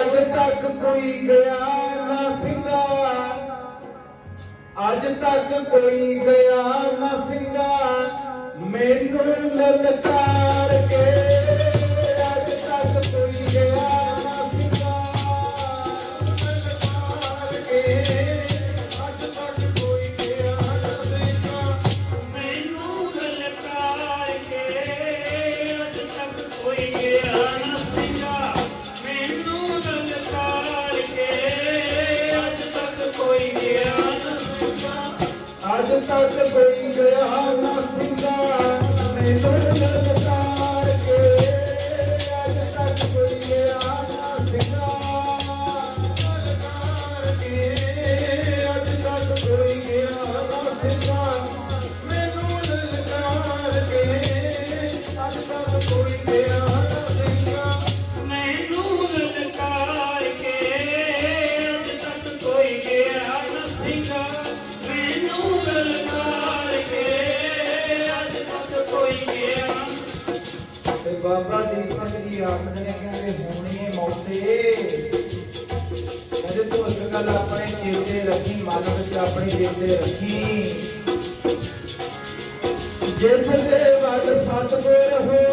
ਅੱਜ ਤੱਕ ਕੋਈ ਗਿਆ ਨਾ ਸਿੰਘਾ। ਅੱਜ ਤੱਕ ਕੋਈ ਗਿਆ ਨਾ ਸਿੰਘਾ। ਮੈਨੂੰ ਲਲਕਾਰ ਕੇ। ਅੱਜ ਤੱਕ ਕੋਈ ਗਿਆ ਨਾ ਸਿੰਘਾ। ਲਲਕਾਰ ਕੇ। ਤੱਕ ਕੋਈ ਗਿਆ ਨਾ ਸਿੰਘਾ ਮੈਨੂੰ ਲਲਕਾਰ ਕੇ। ਅੱਜ ਤੱਕ ਕੋਈ ਗਿਆ ਨਾ ਸਿੰਘਾ ਲਲਕਾਰ ਕੇ। ਅੱਜ ਤੱਕ ਕੋਈ ਗਿਆ ਨਾ ਸਿੰਘਾ ਮੈਨੂੰ ਲਲਕਾਰ ਕੇ। ਅੱਜ ਤੱਕ ਕੋਈ ਗਿਆ ਤੇ ਬਾਬਾ ਦੀ ਜੀ ਆਖਦੇ ਨੇ ਕਹਿੰਦੇ ਹੋਣੀ ਮੌਤੇ। ਕਹਿੰਦੇ ਤੂੰ ਇਸ ਗੱਲ ਆਪਣੇ ਚੇਤੇ ਰੱਖੀ, ਮਨ ਵਿੱਚ ਆਪਣੇ ਚੇਤੇ ਰੱਖੀ। ਜਿਸ ਦੇ ਵੱਲ ਸਤਿਗੁਰ ਹੋਏ